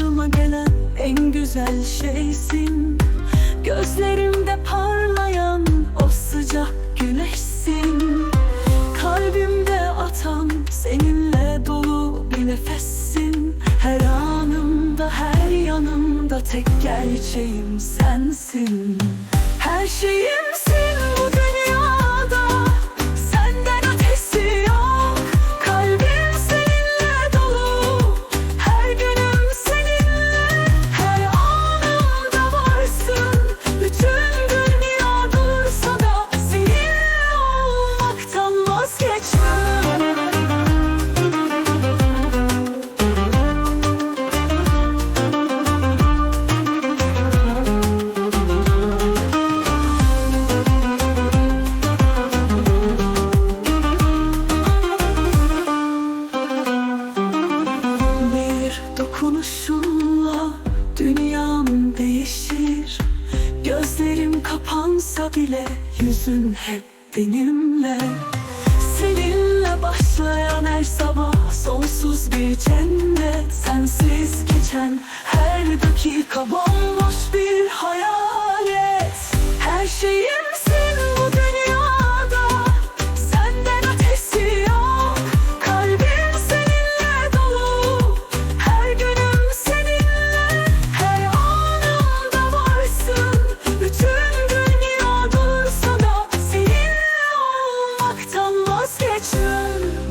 Başıma gelen en güzel şeysin. Gözlerimde parlayan o sıcak güneşsin. Kalbimde atan seninle dolu bir nefessin. Her anımda her yanımda tek gerçeğim sensin. Her şeyim sensin dokunuşunla dünyam değişir. Gözlerim kapansa bile yüzün hep benimle. Seninle başlayan her sabah sonsuz bir cennet. Sensiz geçen her dakika bomboş bir hayalet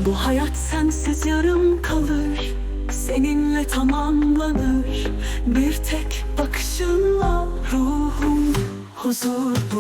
Bu hayat sensiz yarım kalır Seninle tamamlanır. Bir tek bakışınla ruhum huzur bulur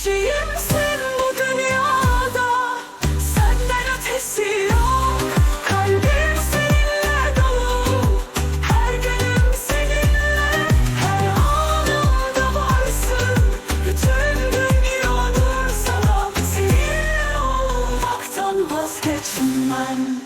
Her şeyimsin bu dünyada. Senden ötesi yok. Kalbim seninle dolu. Her günüm seninle. Her anımda varsın. Bütün dünya dursa da Seninle olmaktan vazgeçmem